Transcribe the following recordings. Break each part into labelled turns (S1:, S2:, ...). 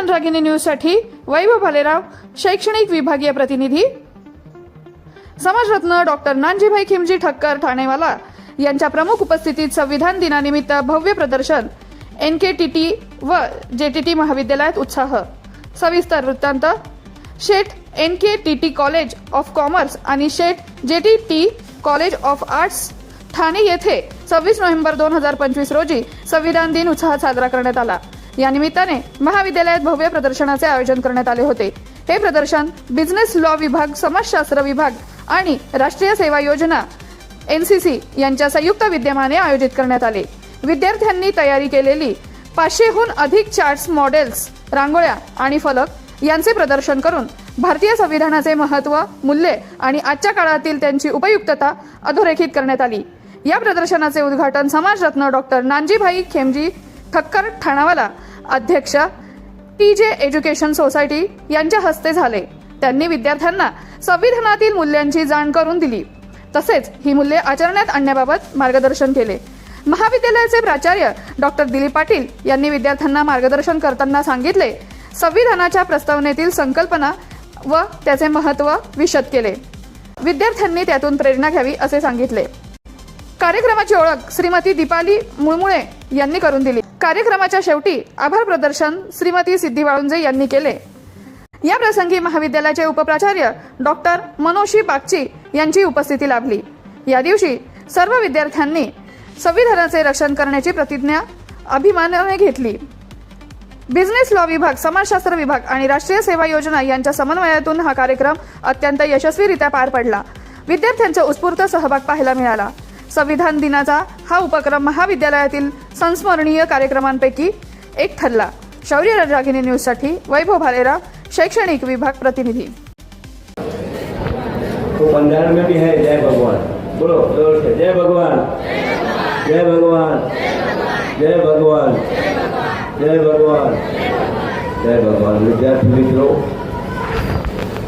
S1: रणरागिनी न्यूजसाठी वैभव भालेराव शैक्षणिक विभागीय प्रतिनिधी. समाजरत्न डॉक्टर नानजीभाई खिमजी ठक्कर ठाणेवाला यांच्या प्रमुख उपस्थितीत संविधान दिनानिमित्त भव्य प्रदर्शन. एन के टी टी व जे टी टी महाविद्यालयात उत्साह. सविस्तर वृत्तांत. Sheth N K T T college of commerce आणि Sheth J T T college of arts Thane येथे सव्वीस नोव्हेंबर दोन हजार पंचवीस रोजी संविधान दिन उत्साहात साजरा करण्यात आला. या निमित्ताने महाविद्यालयात भव्य प्रदर्शनाचे आयोजन करण्यात आले होते. हे प्रदर्शन बिझनेस लॉ विभाग समाजशास्त्र विभाग आणि राष्ट्रीय सेवा योजना एनसीसी यांच्या संयुक्त विद्यमाने आयोजित करण्यात आले. विद्यार्थ्यांनी तयारी केलेली पाचशेहून अधिक चार्ट्स मॉडेल्स रांगोळ्या आणि फलक यांचे प्रदर्शन करून भारतीय संविधानाचे महत्त्व मूल्ये आणि आजच्या काळातील त्यांची उपयुक्तता अधोरेखित करण्यात आली. या प्रदर्शनाचे उद्घाटन समाजरत्न डॉक्टर नानजीभाई खेमजी ठक्कर ठाणावाला अध्यक्ष टी जे एज्युकेशन सोसायटी यांच्या हस्ते झाले. त्यांनी विद्यार्थ्यांना संविधानातील मूल्यांची जाण करून दिली. तसेच ही मूल्ये आचरणात आणण्याबाबत मार्गदर्शन केले. महाविद्यालयाचे प्राचार्य डॉक्टर दिलीप पाटील यांनी विद्यार्थ्यांना मार्गदर्शन करताना सांगितले संविधानाच्या प्रस्तावनेतील संकल्पना व त्याचे महत्त्व विशद केले. विद्यार्थ्यांनी त्यातून प्रेरणा घ्यावी असे सांगितले. कार्यक्रमाची ओळख श्रीमती दीपाली मुळमुळे यांनी करून दिली. कार्यक्रमाच्या शेवटी आभार प्रदर्शन श्रीमती सिद्धी वाळुंजे यांनी केले. या प्रसंगी महाविद्यालयाचे उपप्राचार्य डॉक्टर मनोशी बागची यांची उपस्थिती लाभली. या दिवशी सर्व विद्यार्थ्यांनी संविधानाचे रक्षण करण्याची प्रतिज्ञा अभिमानाने घेतली. बिझनेस लॉ विभाग समाजशास्त्र विभाग आणि राष्ट्रीय सेवा योजना यांच्या समन्वयातून हा कार्यक्रम अत्यंत यशस्वीरित्या पार पडला. विद्यार्थ्यांचा उत्स्फूर्त सहभाग पाहायला मिळाला. संविधान दिनाचा हा उपक्रम महाविद्यालयातील संस्मरणीय कार्यक्रमांपैकी एक ठरला. शौर्य रागिनी न्यूजसाठी वैभव भालेरा शैक्षणिक विभाग प्रतिनिधी.
S2: तो बंधारण में भी है जय भगवान. बोलो जोर से जय भगवान. जय भगवान. जय भगवान. जय भगवान. जय भगवान. विद्यार्थी मित्रों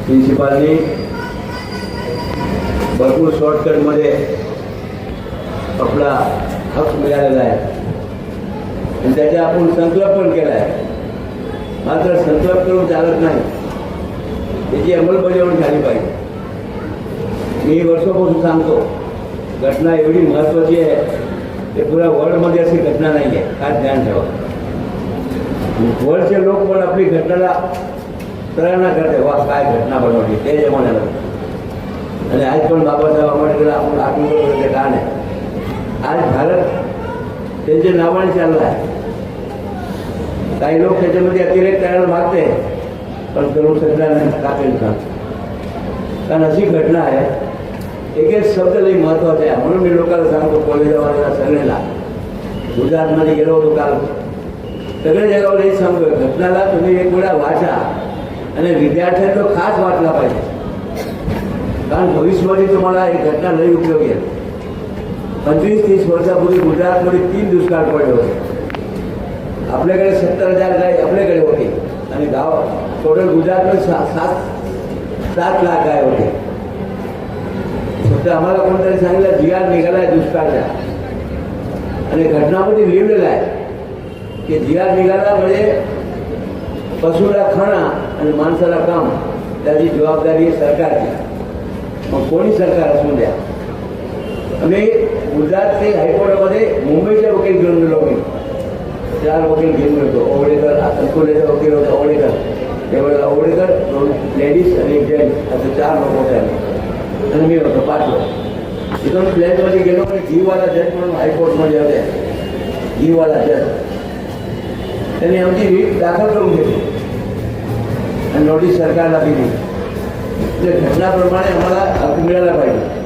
S2: प्रिन्सिपालनी भरपूर शॉर्टकटमध्ये आपला हक मिळालेला आहे. आणि त्याच्या आपण संकल्प पण केला आहे. मात्र संकल्प करून चालत नाही. त्याची अंमलबजावणी झाली पाहिजे. मी वर्षापासून सांगतो घटना एवढी महत्त्वाची आहे ते पुऱ्या वर्ल्डमध्ये अशी घटना नाही आहे काय ध्यान ठेवा. वर्ल्डचे लोक पण आपली घटनाला प्रेरणा करते वा काय घटना बनवली. ते जमान्याला. आणि आज पण बाबासाहेब आंबेडकर आपण आठवण करतो का आज भारत त्यांच्या नावाने चालला आहे काही लोक त्याच्यामध्ये अतिरेक करायला मागते पण करू शकणार नाही टाकेल का? कारण अशी घटना आहे एक एक शब्द लई महत्त्वाचा आहे. म्हणून मी लोकांना सांगतो कॉलेजवाल्याला सगळ्याला गुजरातमध्ये गेलो होतो काल. सगळ्या जगावर हेच सांगतो घटनाला तुम्ही एक वेळा वाचा आणि विद्यार्थ्यांना खास वाचला पाहिजे. कारण भविष्यामध्ये तुम्हाला ही घटना लई उपयोगी आहे. पंचवीस तीस वर्षापूर्वी गुजरातमध्ये तीन दुष्काळ पडले होते. आपल्याकडे सत्तर हजार गाय आपल्याकडे होते. आणि गाव टोटल गुजरातमध्ये सा सात सात लाख गाय होते. फक्त आम्हाला कोणतरी सांगितलं जिगार निघाला आहे दुष्काळचा. आणि घटनामध्ये लिहिलेलं आहे की जिगार निघाला म्हणजे पशुला खाणं आणि माणसाला काम त्याची जबाबदारी सरकारची. मग कोणी सरकार असू द्या? मी गुजरातचे हायकोर्टामध्ये मुंबईचे वकील घेऊन गेलो मी चार वकील घेऊन गेलो ओवडेकर अकोल्याचा वकील होता ओवडेकर. त्यावेळेला ओवडेकर दोन लेडीज आणि एक जेंट्स असे चार लोक होते आम्ही. आणि मी होतो पाच लोक इथून प्लेनमध्ये गेलो आणि जीवाला जज म्हणून हायकोर्टमध्ये होते जीवाला जज. त्यांनी आमची रीट दाखल करून घेतली. आणि नोटीस सरकारला दिली. घटनाप्रमाणे आम्हाला हक्क मिळाला पाहिजे.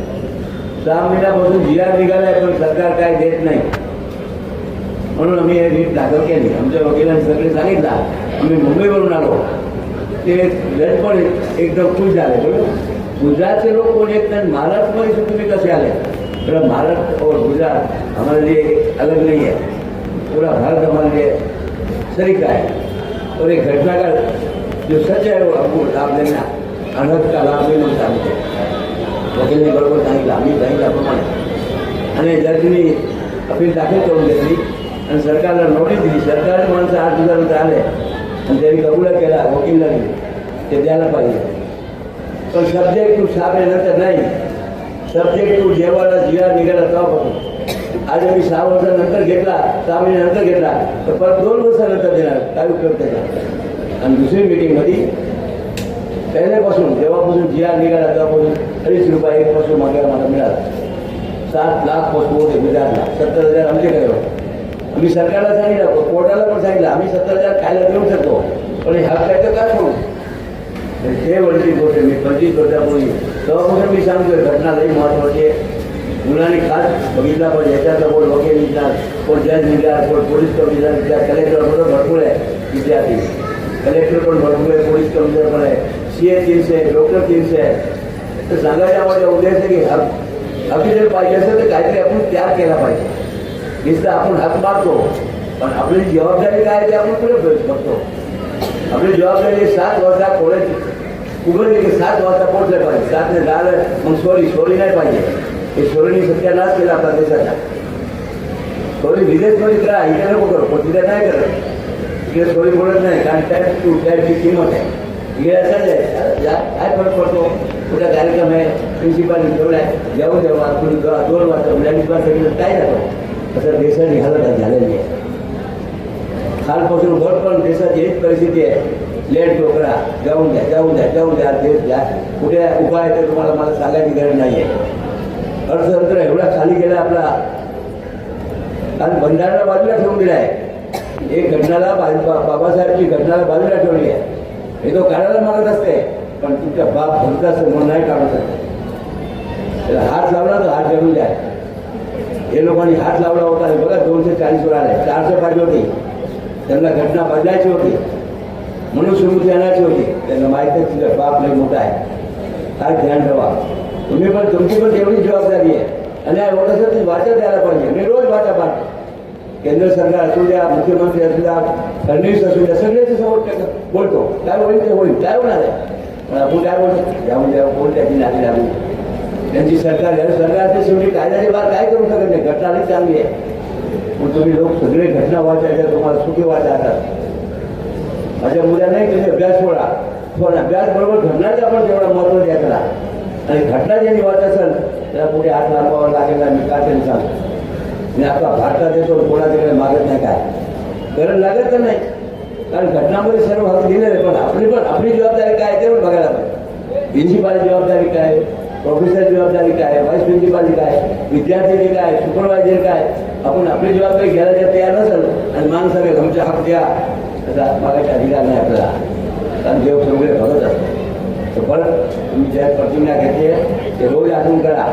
S2: सहा महिन्यापासून जी निघालाय पण सरकार काय देत नाही. म्हणून आम्ही हे रीट दाखल केली. आमच्या वकिलांनी सगळे सांगितलं. आम्ही मुंबईवरून आलो. ते जज पण एकदम खुश झाले. बरोबर गुजरातचे लोक कोण येत नाही महाराष्ट्रमध्ये तुम्ही कसे आले? तर महाराष्ट्र और गुजरात. हमारे लिए अलग नहीं है पूरा भारत हमारे लिए सरीका है और एक घटना का जो सच है वो हमको लाभ देना. अनहद का लाभ देना सांगते वकीलने बरोबर सांगितलं आम्ही सांगितल्याप्रमाणे आणि जजनी अपील दाखल करून घेतली आणि सरकारला नोटीस दिली सरकारची माणसं आठ दिवसानंतर आले आणि त्यांनी कबूल केला वकीलला ते द्यायला पाहिजे पण सब्जेक्ट टू सापल्यानंतर नाही सब्जेक्ट टू जेव्हा जिरा निघाला तेव्हापासून आज आम्ही सहा वर्षानंतर घेतला सहा महिन्यानंतर घेतला तर परत दोन वर्षानंतर देणार काय उपयोग त्याचा आणि दुसरी मिटिंगमध्ये पहिल्यापासून जेव्हापासून जिया निघाला तेव्हापासून अडीच रुपये एक पशु मागायला मला मिळाला. सात लाख पोस्ट होते गुजरातला सत्तर हज़ार आमचे काय आम्ही सरकारला सांगितलं कोर्टाला पण सांगितलं, आम्ही सत्तर हज़ार खायला देऊ शकतो. पण हे हक्काचं काय तर ते वरची गोष्ट मी पंचवीस वर्षापूर्वी तेव्हापासून मी सांगतोय, घटना लई महत्वाची आहे. मुलांनी खास बघितला पण याच्यातला कोण वकील विचार कोण जज विचार कोण पोलीस कमिशनर विचार कलेक्टर पण भरपूर आहे विद्यार्थी. कलेक्टर पण भरपूर आहे, पोलीस कमिशनर पण आहे. सी ए तीनशे आहे डॉक्टर तीनशे आहे. तर सांगायचा माझा उद्देश आहे की हक हक्क जर पाहिजे असेल तर काहीतरी आपण त्याग केला पाहिजे. नुसतं आपण हक मारतो. पण आपली जबाबदारी काय ते आपण पुढे बघतो. आपली जबाबदारी सात वाजता कोणाची? उघडली की सात वाजता पोहोचले पाहिजे. सात ने दहा मग सोरी सोरी नाही पाहिजे. हे सोरीने सत्यानाश केला आपल्या देशाचा. सोरी विदेशमध्ये करा इकडे नको करू, पण तिथे नाही करत. सोरी बोलत नाही, कारण टू टॅक्सची किंमत आहे. इकडे आहे जा- काय फरक पडतो कुठला कार्यक्रम आहे प्रिन्सिपाल ठेवला आहे जेवण जेव्हा तुम्ही दोन वाजता मुलांनी वाजता काय जातो असं देशाची हालत झालेली आहे खालपासून वर पण देशाची हीच परिस्थिती आहे लेट डोकरा जाऊन द्या जाऊन द्या जाऊन द्या देश द्या कुठे उपाय आहे तुम्हाला मला सांगायची गरज नाही आहे अर्थतंत्र एवढा खाली गेला आपला काल भंडारा बाजूला ठेवून दिला आहे एक घटनाला बाबासाहेबची घटनाला बाजूला ठेवली आहे हे तो काढायला मागत असते पण तुमच्या बाप भरता समोर नाही काढू शकत त्याला हात लावला तर हात जळून द्या हे लोकांनी हात लावला होता हे बघा दोनशे चाळीस वर आले चारशे पाहिजे होती त्यांना घटना बदलायची होती म्हणून सुरू आणायची होती त्यांना माहिती आहे तुझा बाप लय मोठा आहे काय ध्यान ठेवा तुम्ही पण तुमची पण तेवढी जबाबदारी आहे आणि या होत तुम्ही वाचा द्यायला पाहिजे मी रोज वाचा पाहतो केंद्र सरकार असू द्या मुख्यमंत्री असू द्या फडणवीस असू द्या सगळ्याचे समोर बोलतो. काय होईल ते होईल काय होणार आहे? पण आपण काय बोलतो या म्हणजे बोल त्याची नाती लागू? त्यांची सरकार या सरकारच्या शेवटी कायद्याची बात काय करू शकत नाही? घटना नाही चांगली आहे. मग तुम्ही लोक सगळे घटना वाचायच्या तुम्हाला सुखी वाचायतात माझ्या मुलांनाही नाही अभ्यास सोडा. पण अभ्यास बरोबर घटनाचा पण तेवढा महत्त्व द्यायचं आणि घटना ज्यांनी वाचत असेल त्याला पुढे हात लांबावा लागेल मी का त्यांनी सांगतो मी आपला भारतात येतो कोणाच्याकडे मागत नाही काय? गरज लागत तर नाही. कारण घटनामध्ये सर्व हक्क दिलेले पण आपली पण आपली जबाबदारी काय ते पण बघायला पाहिजे. प्रिन्सिपाल जबाबदारी काय प्रोफेसर जबाबदारी काय व्हाईस प्रिन्सिपालची काय विद्यार्थ्याची काय सुपरवायझर काय आपण आपली जबाबदारी घ्यायला जर तयार नसेल आणि माणसाने सगळे हक द्या त्याचा मागायचा अधिकार नाही आपल्याला. कारण देव सगळे बघत असतो तर परत तुम्ही ज्या प्रतिज्ञा घेते ते रोज आठवण करा.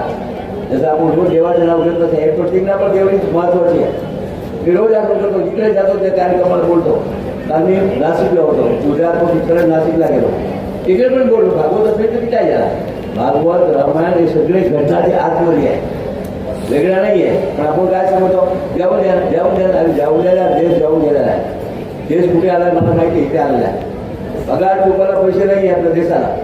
S2: जसं आपण रोज देवाचं नाव घेतो तसं एअरपोर्ट प्रतिज्ञा पण तेवढीच महत्वाची आहे मी रोज आठवण करतो जिकडे जातो त्या कार्यक्रमाला बोलतो. कारण मी नाशिकला होतो गुजरातपासून इकडे नाशिकला गेलो. तिकडे पण बोललो भागवत असेल तर काय झाला भागवत रामायण हे सगळे घटनाचे आतमध्ये आहे. वेगळा नाही आहे पण आपण काय समजतो जाऊन द्या जाऊन द्या आणि जाऊन द्यायला देश जाऊन गेलेला आहे. देश कुठे आला आहे मला माहिती इथे आलेला आहे. पगार तुम्हाला पैसे नाही आहे आपल्या देशाला.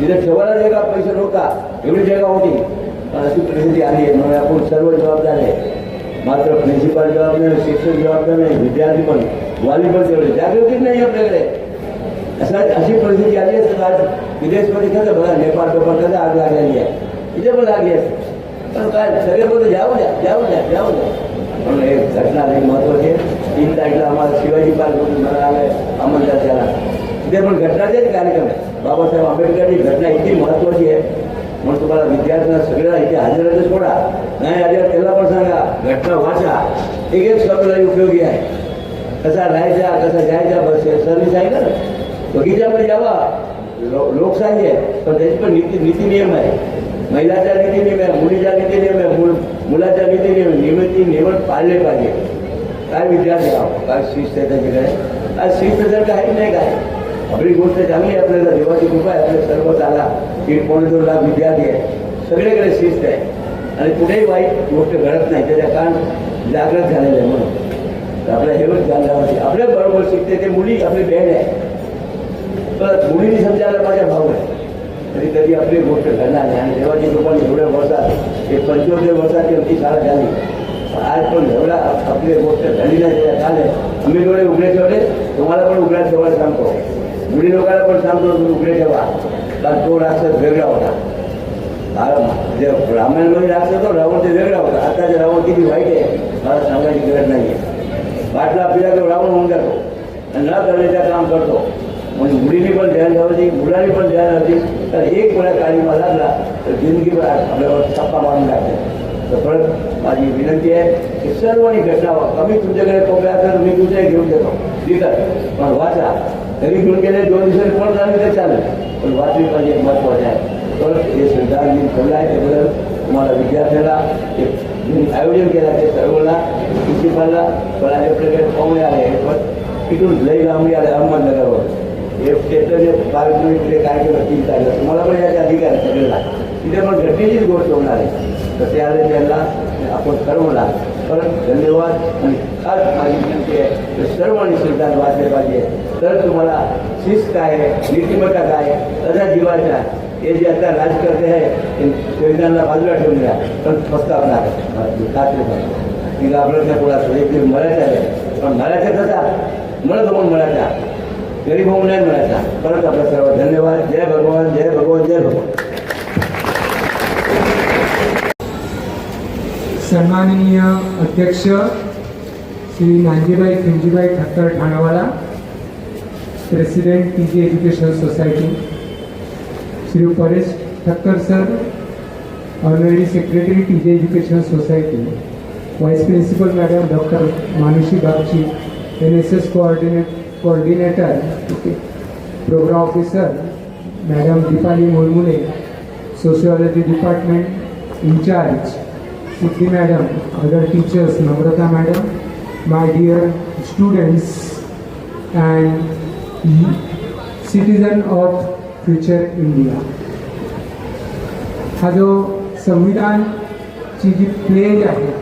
S2: तिथे ठेवायला जागा पैसे नव्हता. एवढी जागा होती. पण अशी परिस्थिती आली आहे. म्हणून आपण सर्व जबाबदार आहे. मात्र प्रिन्सिपाल जबाबदार आहे, शिक्षक जबाबदार नाही विद्यार्थी पण वाली पण तेवढे. जागृतीच नाही आपल्याकडे. असा अशी परिस्थिती आली असते आज विदेशमध्ये कसं बघा नेपाळ पेपर कसं आग लागलेली आहे. इथे पण लागली असते पण काय सगळे बोलतो जाऊ द्या जाऊ द्या जाऊ द्या. पण हे घटना नाही महत्वाची आहे. तीन तारखेला आम्हाला शिवाजी पार्क म्हणून मला आलं आमंत्रण त्याला तिथे पण घटनाचेच कार्यक्रम आहे. बाबासाहेब आंबेडकरची घटना इतकी महत्वाची आहे. म्हणून तुम्हाला विद्यार्थ्यांना सगळ्यांना इथे हजर सोडा नाही आल्या त्याला पण सांगा घटना वाचा एक एक शब्द उपयोगी आहे कसा राहायचा कसा जायचा बस सर्व्हिस आहे ना बगीच्यामध्ये जावा लो लोकशाही आहे पण त्याची पण नीती नीती नियम आहे महिलाचा नीती नियम आहे मुलीचा नीती नियम आहे मुल मुलाचा नीती नियम. नियमित नियम पाळले पाहिजे काय विद्यार्थी आहो काय शिस्त आहे त्याच्याकडे आज शिस्त जर काही नाही काय आपली गोष्ट चांगली आहे आपल्याला देवाची कृपा आहे आपल्या सर्व चाला. दीड पावणे लाख विद्यार्थी आहे सगळीकडे शिस्त आहे. आणि कुठेही वाईट गोष्ट घडत नाही त्याच्या कारण जागृत झालेलं आहे म्हणून. आपल्या हेच झाल्यावरती आपल्या बरोबर शिकते ते मुली आपली बहीण आहे. तर मुलीने समजायला माझ्या भाऊ आहे. तरी कधी आपली गोष्ट घडणार नाही. आणि देवाची कृपा एवढ्या वर्षात ते पंचोत्तर वर्षाची आमची शाळा झाली. आज पण एवढा आपली गोष्ट झाली नाही त्याच्या चालेल आम्ही डोळे उघडे ठेवले. तुम्हाला पण उघड्या ठेवायला सांगतो. मुली लोकांना पण सांगतो तुम्ही उघडे ठेवा. कारण तो राक्षस वेगळा होता. हा जे रामायणमध्ये राक्षस तो रावण ते वेगळा होता. आता जे रावण किती वाईट आहे मला सांगायची गरज नाही आहे. वाटला आपल्याला तो रावण होऊन जातो. आणि न करण्याचं काम करतो. म्हणजे मुलीने पण ध्यान घ्यावं मुलांनी पण ध्यान ठेवायची. तर एक वेळा काळीमा लागला तर जिंदगीभर आपल्यावर टप्पा मारून टाकते तर परत माझी विनंती आहे की सर्वांनी घटना कमी तुमच्याकडे कोंबड्या तर मी तुमच्या घेऊन देतो. ठीक आहे. पण वाचा. तरी घेऊन गेले दोन दिवसांनी कोण झाले ते चालेल. पण वाचली पाहिजे महत्त्वाचे आहे. पण हे सरकार मी ठेवलं आहे त्याबद्दल तुम्हाला विद्यार्थ्याला मी आयोजन केलं आहे ते सर्वांना प्रिन्सिपालला. पण आपल्याकडे पाहुणे आले पण तिथून लई लांबी आले अहमदनगरवर. हे त्याचं जे कार्यक्रम इकडे काय केलं तीन तारखेला तुम्हाला पण याचे अधिकार सगळेला तिथे पण घटनेचीच गोष्ट होणार आहे. तर त्याला त्यांना आपण ठरवला परत धन्यवाद आणि खास माझी विनंती आहे की सर्वांनी सिद्धांत वाचले पाहिजे. तर तुम्हाला शिस्त काय आहे नीतिमत्ता काय आहे अजा जीवाच्या हे जे आता राजकर्ते आहे ते संविधानाला बाजूला ठेवून द्या. पण प्रस्तावणार खात्री पाहिजे तिला आपलं त्या एक मराठा आहे. पण मराठा कसा? म्हणत होऊन मराठा. गरीब होऊन नाही मिळायचा परत आपला सर्व धन्यवाद. जय भगवान जय भगवान जय भगवान.
S3: सन्माननीय अध्यक्ष Shri Nanjibai Khinjibai Thakkar Thanawala president T G educational society Shri Paresh Thakkar sir honorary secretary T G educational society vice principal madam doctor Manushi Bagchi N S S coordinate coordinator programme officer madam Deepali Mulmule sociology department in charge Siddhi madam, other teachers, Namrata madam, my dear students and citizen of future India हा जो संविधानची जी pledge आहे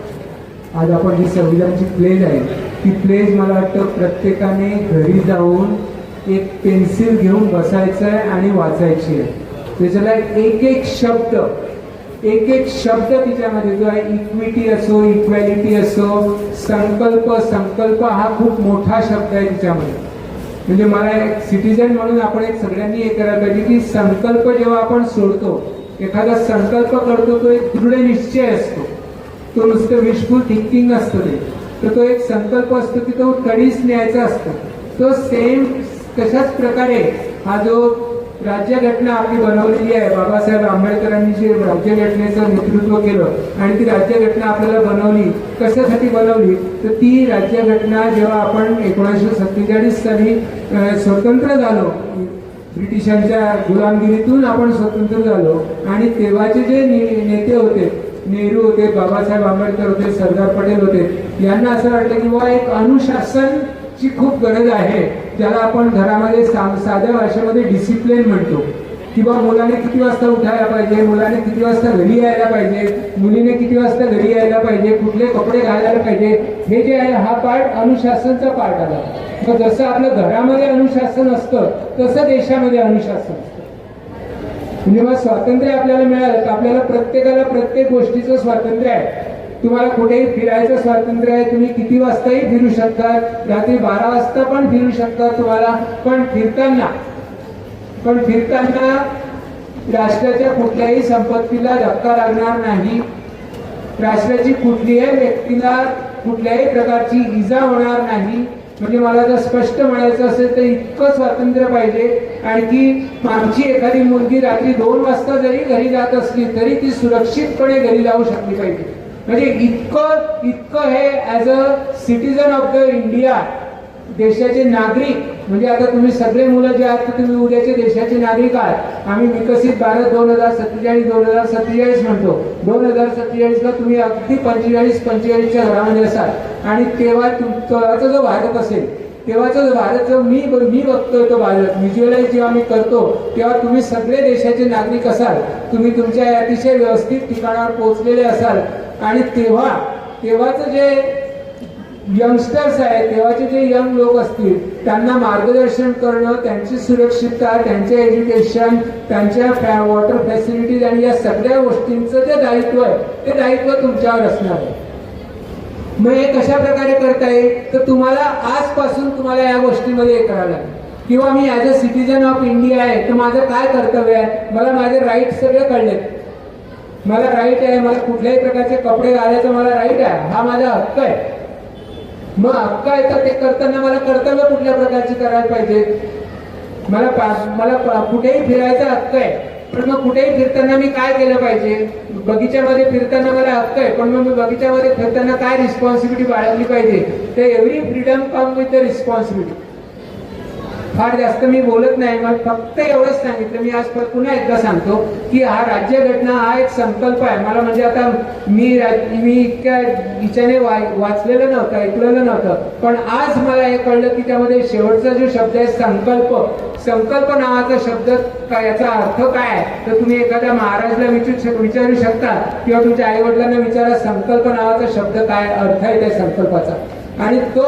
S3: आज आपण जी संविधानची pledge आहे ती pledge मला वाटतं प्रत्येकाने घरी जाऊन एक पेन्सिल घेऊन बसायचं आहे आणि वाचायची आहे त्याच्याला एक एक शब्द एक एक शब्द तिच्यामध्ये जो आहे इक्विटी असो इक्वॅलिटी असो संकल्प संकल्प हा खूप मोठा शब्द आहे तिच्यामध्ये. म्हणजे मला एक सिटीजन म्हणून आपण एक सगळ्यांनी हे करायला पाहिजे की संकल्प जेव्हा आपण सोडतो एखादा संकल्प करतो तो एक दृढ निश्चय असतो. तो नुसतं विशफुल थिंकिंग असतं ते. तर तो एक संकल्प असतो की तो कधीच न्यायचा असतो. तो सेम तशाच प्रकारे हा जो राज्यघटना आपली बनवलेली आहे. बाबासाहेब आंबेडकरांनी जे राज्यघटनेचं नेतृत्व केलं आणि ती राज्यघटना आपल्याला बनवली कशासाठी बनवली तर ती राज्यघटना जेव्हा आपण एकोणीसशे सत्तेचाळीस साली स्वतंत्र झालो ब्रिटिशांच्या गुलामगिरीतून आपण स्वतंत्र झालो आणि तेव्हाचे जे नेते होते नेहरू होते बाबासाहेब आंबेडकर होते सरदार पटेल होते यांना असं वाटलं की बा एक अनुशासनची खूप गरज आहे. ज्याला आपण घरामध्ये साध्या भाषेमध्ये डिसिप्लिन म्हणतो. किंवा मुलाने किती वाजता उठायला पाहिजे? मुलाने किती वाजता घरी यायला पाहिजे? मुलीने किती वाजता घरी यायला पाहिजे? कुठले कपडे घालायला पाहिजे? हे जे आहे हा पार्ट अनुशासनचा पार्ट आला मग जसं आपलं घरामध्ये अनुशासन असतं तसं देशामध्ये अनुशासन असतं. म्हणजे मग स्वातंत्र्य आपल्याला मिळालं तर आपल्याला प्रत्येकाला प्रत्येक गोष्टीचं स्वातंत्र्य आहे. तुम्हाला कुठेही फिरायचं स्वातंत्र्य आहे तुम्ही किती वाजताही फिरू शकता. रात्री बारा वाजता पण फिरू शकता तुम्हाला. पण फिरताना पण फिरताना राष्ट्राच्या कुठल्याही संपत्तीला धक्का लागणार नाही. राष्ट्राची कुठल्याही व्यक्तीला कुठल्याही प्रकारची इजा होणार नाही. म्हणजे मला जर स्पष्ट म्हणायचं असेल तर इतकं स्वातंत्र्य पाहिजे. आणखी आमची एखादी मुलगी रात्री दोन वाजता जरी घरी जात असली तरी ती सुरक्षितपणे घरी जाऊ शकली पाहिजे. म्हणजे इतकं इतकं हे as a citizen of the India देशाचे नागरिक म्हणजे आता तुम्ही सगळे मुलं जे आहात तुम्ही उद्याचे देशाचे नागरिक आहात. आम्ही विकसित भारत दोन हजार सत्तेचाळीस दोन हजार सत्तेचाळीस म्हणतो. दोन हजार सत्तेचाळीसला तुम्ही अगदी पंचेचाळीस पंचेचाळीसच्या घरामध्ये असाल. आणि तेव्हा तुमचा जो भारत असेल तेव्हाचा जो भारत जो मी मी बघतोय तो भारत व्हिज्युअलाइज जेव्हा मी करतो तेव्हा तुम्ही सगळे देशाचे नागरिक असाल. तुम्ही तुमच्या अतिशय व्यवस्थित ठिकाणावर पोहोचलेले असाल. आणि तेव्हा तेव्हाचं जे यंगस्टर्स आहेत तेव्हाचे जे यंग लोक असतील त्यांना मार्गदर्शन करणं त्यांची सुरक्षितता त्यांचे एज्युकेशन त्यांच्या वॉटर फॅसिलिटीज आणि या सगळ्या गोष्टींचं जे दायित्व आहे ते दायित्व तुमच्यावर असणार आहे. मग हे कशा प्रकारे करता येईल? तर तुम्हाला आजपासून तुम्हाला या गोष्टीमध्ये हे करावं लागेल. किंवा मी as a citizen of India आहे तर माझं काय कर्तव्य आहे? मला माझे राईट सगळे कळलेत. मला राईट आहे मला कुठल्याही प्रकारचे कपडे घालायचं मला राईट आहे. हा माझा हक्क आहे. मग हक्क आहे तर ते करताना मला कर्तव्य कुठल्या प्रकारचे करायला पाहिजे? मला मला कुठेही फिरायचा हक्क आहे. पण मग कुठेही फिरताना मी काय केलं पाहिजे? बगीच्यामध्ये फिरताना मला हक्क आहे. पण मग मी बगीच्यामध्ये फिरताना काय रिस्पॉन्सिबिलिटी बाळगली पाहिजे? तर every freedom come with the responsibility फार जास्त मी बोलत नाही मग फक्त एवढंच सांगितलं. मी आज पुन्हा एकदा सांगतो की हा राज्यघटना हा एक संकल्प आहे. मला म्हणजे आता मी मी इतक्या हिच्याने वा- वाचलेलं नव्हतं ऐकलेलं नव्हतं. पण आज मला हे कळलं की त्यामध्ये शेवटचा जो शब्द आहे संकल्प. संकल्प नावाचा शब्द काय याचा अर्थ काय आहे? तर तुम्ही एखाद्या महाराजला विचारू विचारू शकता किंवा तुमच्या आई वडिलांना विचारा संकल्प नावाचा शब्द काय अर्थ आहे त्या संकल्पाचा. आणि तो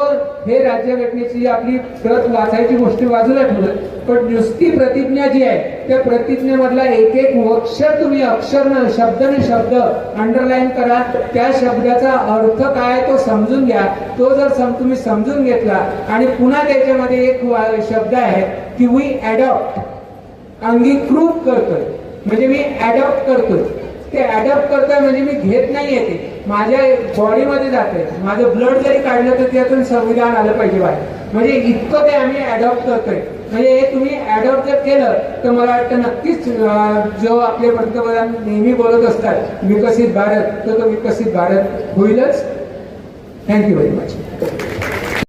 S3: हे राज्यघटनेची आपली प्रत वाचायची गोष्टी बाजूला ठेवलं. पण नुसती प्रतिज्ञा जी आहे त्या प्रतिज्ञेमधला एक एक अक्षर तुम्ही अक्षर न शब्द न शब्द अंडरलाईन करा. त्या शब्दाचा अर्थ काय तो समजून घ्या. तो जर सम तुम्ही समजून घेतला आणि पुन्हा त्याच्यामध्ये एक शब्द आहे की वी ऍडॉप्ट अंगीकृत करतोय. म्हणजे मी अडॉप्ट करतोय. ते अडॉप्ट करतोय म्हणजे मी घेत नाहीये ते. माझ्या बॉडीमध्ये जाते. माझं ब्लड जरी काढलं तर त्यातून संविधान आलं पाहिजे बाहेर. म्हणजे इतकं ते आम्ही अडॉप्ट करतोय. म्हणजे हे तुम्ही अडॉप्ट जर केलं तर मला वाटतं नक्कीच जो आपले पंतप्रधान नेहमी बोलत असतात विकसित भारत तर तो विकसित भारत होईलच. Thank you very much